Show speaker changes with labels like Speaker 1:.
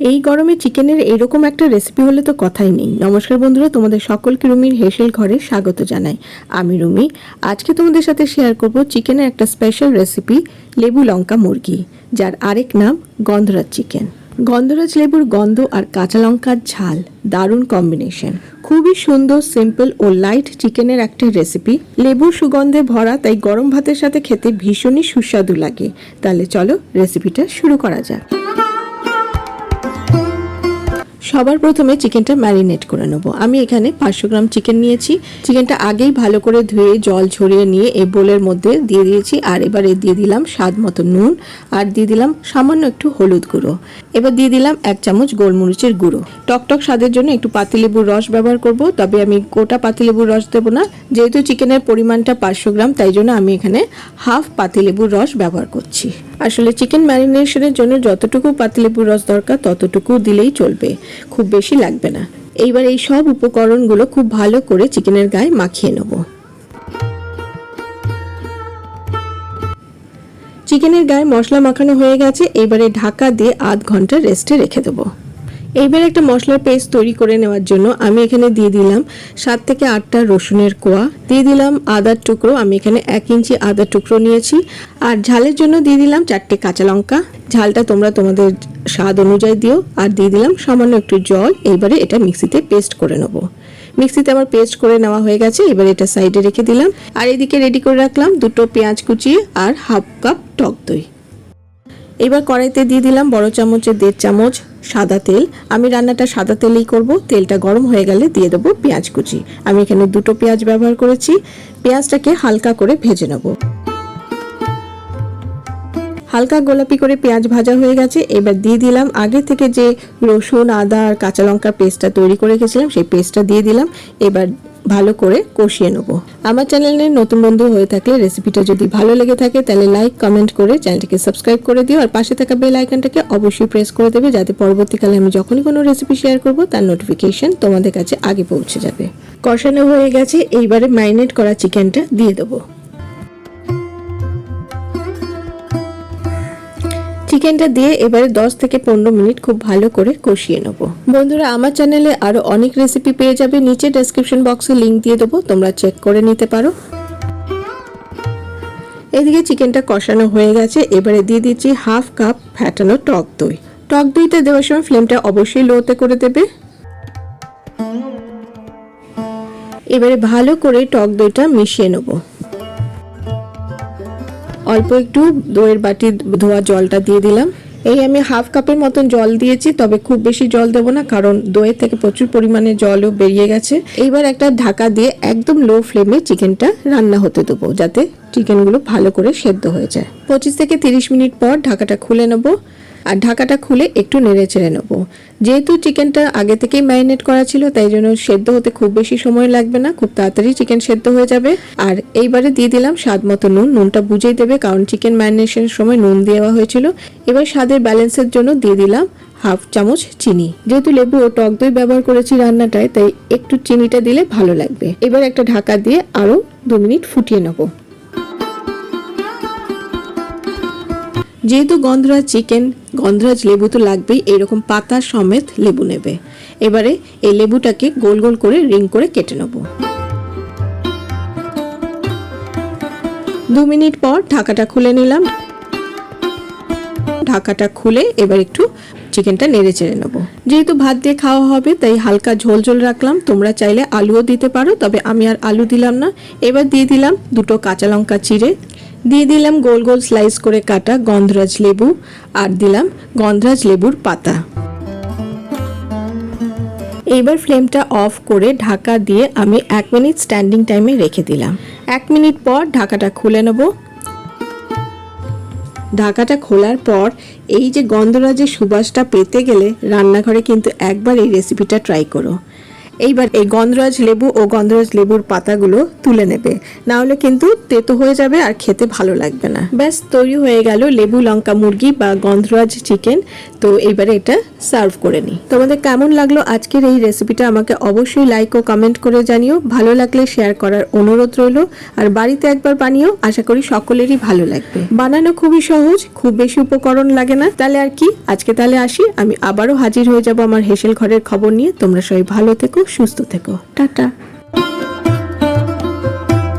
Speaker 1: এই গরমে চিকেনের এরকম একটা রেসিপি হলে তো কথাই নেই। নমস্কার বন্ধুরা, তোমাদের সকলকে রুমির হেসেল ঘরে স্বাগত জানাই। আমি রুমি। আজকে তোমাদের সাথে শেয়ার করব চিকেনের একটা স্পেশাল রেসিপি লেবু লঙ্কা মুরগি, যার আরেক নাম গন্ধরাজ চিকেন গন্ধরাজ লেবুর গন্ধ আর কাঁচা লঙ্কার ঝাল, দারুণ কম্বিনেশন খুবই সুন্দর সিম্পল ও লাইট চিকেনের একটা রেসিপি লেবুর সুগন্ধে ভরা, তাই গরম ভাতের সাথে খেতে ভীষণই সুস্বাদু লাগে। তাহলে চলো রেসিপিটা শুরু করা যাক। সবার প্রথমে চিকেনটা ম্যারিনেট করে নেব। আমি এখানে পাঁচশো গ্রাম চিকেন নিয়েছি। চিকেনটা আগেই ভালো করে ধুয়ে, জল ঝরিয়ে নিয়ে এই বোলের মধ্যে দিয়ে দিয়েছি। আর এবারে দিয়ে দিলাম স্বাদ মতো নুন আর দিয়ে দিলাম সামান্য একটু হলুদ গুঁড়ো। এবার দিয়ে দিলাম এক চামচ গোলমরিচের গুঁড়ো। টকটক স্বাদের জন্য একটু পাতিলেবুর রস ব্যবহার করব, তবে আমি গোটা পাতিলেবুর রস দেবো না। যেহেতু চিকেনের পরিমাণটা পাঁচশো গ্রাম, তাই জন্য আমি এখানে হাফ পাতিলেবুর রস ব্যবহার করছি। আসলে চিকেন ম্যারিনেশনের জন্য যতটুকু পাতিলেবুর রস দরকার, ততটুকু দিলেই চলবে। খুব বেশি লাগবে না। এইবার এই সব উপকরণগুলো খুব ভালো করে চিকেনের গায়ে মাখিয়ে নেব। চিকেনের গায়ে মশলা মাখানো হয়ে গেছে, এবারে ঢাকা দিয়ে আধ ঘণ্টা রেস্টে রেখে দেবো। এইবার একটা মশলার পেস্ট তৈরি করে নেওয়ার জন্য আমি এখানে দিয়ে দিলাম সাত থেকে আটটা রসুনের কোয়া। দিয়ে দিলাম আদার টুকরো, আমি এখানে এক ইঞ্চি আদার টুকরো নিয়েছি। আর ঝালের জন্য দিয়ে দিলাম চারটে কাঁচা লঙ্কা। ঝালটা তোমরা তোমাদের স্বাদ অনুযায়ী দিও। আর দিয়ে দিলাম সামান্য একটু জল। এইবারে এটা মিক্সিতে পেস্ট করে নেব। মিক্সিতে আমার পেস্ট করে নেওয়া হয়ে গেছে। এবার এটা সাইডে রেখে দিলাম। আর এদিকে রেডি করে রাখলাম দুটো পেঁয়াজ কুচি আর হাফ কাপ টক দই। এবার কড়াইতে দিয়ে দিলাম বড় চামচের দেড় চামচ সাদা তেল। আমি রান্নাটা সাদা তেলেই করব। তেলটা গরম হয়ে গেলে দিয়ে দেবো পেঁয়াজ কুচি। আমি এখানে দুটো পেঁয়াজ ব্যবহার করেছি। পেঁয়াজটাকে হালকা করে ভেজে নেব। হালকা গোলাপি করে পেঁয়াজ ভাজা হয়ে গেছে। এবার দিয়ে দিলাম আগে থেকে যে রসুন, আদা আর কাঁচা লঙ্কার পেস্টটা তৈরি করে রেখেছিলাম, সেই পেস্টটা দিয়ে দিলাম। এবার ভালো করে কষিয়ে নেব। আমার চ্যানেলে নতুন বন্ধু হয়ে থাকলে রেসিপিটা যদি ভালো লেগে থাকে, তাহলে লাইক, কমেন্ট করে চ্যানেলটিকে সাবস্ক্রাইব করে দিও, আর পাশে থাকা বেল আইকনটাকে অবশ্যই প্রেস করে দেবে যাতে পরবর্তীকালে আমি যখনই কোনো রেসিপি শেয়ার করব, তার নোটিফিকেশন তোমাদের কাছে আগে পৌঁছে যাবে। কষানো হয়ে গেছে, এইবারে ম্যারিনেট করা চিকেনটা দিয়ে দেবো। চিকেনটা দিয়ে এবারে 10 থেকে পনেরো মিনিট খুব ভালো করে কষিয়ে নেব। বন্ধুরা, আমার চ্যানেলে আরও অনেক রেসিপি পেয়ে যাবে। নিচে ডেসক্রিপশন বক্সে লিংক দিয়ে দেবো, তোমরা চেক করে নিতে পারো। এদিকে চিকেনটা কষানো হয়ে গেছে। এবারে দিয়ে দিচ্ছি হাফ কাপ ফ্যাটানো টক দই। টক দইটা দেওয়ার সময় ফ্লেমটা অবশ্যই লোতে করে দেবে। এবারে ভালো করে টক দইটা মিশিয়ে নেব। অল্প একটু দইয়ের বাটি ধোয়া জলটা দিয়ে দিলাম। এই আমি হাফ কাপের মতন জল দিয়েছি, তবে খুব বেশি জল দেবো না, কারণ দইয়ের থেকে প্রচুর পরিমাণে জলও বেরিয়ে গেছে। এইবার একটা ঢাকা দিয়ে একদম লো ফ্লেমে চিকেনটা রান্না হতে দেবো, যাতে চিকেনগুলো ভালো করে সেদ্ধ হয়ে যায়। পঁচিশ থেকে তিরিশ মিনিট পর ঢাকাটা খুলে নেব। আর ঢাকাটা খুলে একটু নেড়ে চেড়ে নেব। যেহেতু চিকেনটা আগে থেকেই ম্যারিনেট করা ছিল, তাই জন্য সেদ্ধ হতে খুব বেশি সময় লাগবে না, খুব তাড়াতাড়ি চিকেন সেদ্ধ হয়ে যাবে। আর এইবারে দিয়ে দিলাম স্বাদ মতো নুন, নুনটা বুঝেই দেবে কারণ চিকেন ম্যারিনেশনের সময় নুন দেওয়া হয়েছিল। এবার স্বাদের ব্যালেন্সের জন্য দিয়ে দিলাম হাফ চামচ চিনি। যেহেতু লেবু ও টক দই ব্যবহার করেছি রান্নাটায়, তাই একটু চিনিটা দিলে ভালো লাগবে। এবার একটা ঢাকা দিয়ে আরও দু মিনিট ফুটিয়ে নেব। যেহেতু গন্ধরাজ চিকেন, গন্ধরাজ লেবু তো লাগবেই, এরকম পাতা সমেত লেবু নেবে। এবারে এই লেবুটাকে গোল গোল করে রিং করে কেটে নেব। দু মিনিট পর ঢাকাটা খুলে নিলাম। ঢাকাটা খুলে এবার একটু চিকেনটা নেড়ে চেড়ে নেব। যেহেতু ভাত দিয়ে খাওয়া হবে, তাই হালকা ঝোল ঝোল রাখলাম। তোমরা চাইলে আলুও দিতে পারো, তবে আমি আর আলু দিলাম না। এবার দিয়ে দিলাম দুটো কাঁচা লঙ্কা চিড়ে দিয়ে দিলাম গোল গোল স্লাইস করে কাটা গন্ধরাজ লেবু আর দিলাম গন্ধরাজ লেবুর পাতা। এইবার ফ্লেমটা অফ করে ঢাকা দিয়ে আমি এক মিনিট স্ট্যান্ডিং টাইমে রেখে দিলাম। এক মিনিট পর ঢাকাটা খুলে নেব। ঢাকাটা খোলার পর এই যে গন্ধরাজের সুবাসটা পেতে গেলে রান্নাঘরে কিন্তু একবার এই রেসিপিটা ট্রাই করো। এইবার এই গন্ধরাজ লেবু ও গন্ধরাজ লেবুর পাতাগুলো তুলে নেবে। না হলে কিন্তু তেতো হয়ে যাবে আর খেতে ভালো লাগবে না। ব্যাস, তৈরি হয়ে গেল লেবু, লঙ্কা, মুরগি বা গন্ধরাজ চিকেন। তো এইবারে এটা সার্ভ করে নিই। তোমাদের কেমন লাগল আজকের এই রেসিপিটা আমাকে অবশ্যই লাইক ও কমেন্ট করে জানিও। ভালো লাগলে শেয়ার করার অনুরোধ রইল। আর বাড়িতে একবার বানিও, আশা করি সকলেরই ভালো লাগবে। বানানো খুবই সহজ, খুব বেশি উপকরণ লাগে না। তাহলে আর কি? আজকে তাহলে আসি। আমি আবারও হাজির হয়ে যাব আমার হেসেল ঘরের খবর নিয়ে। তোমরা সবাই ভালো থেকো সুস্থ থেকো। টাটা।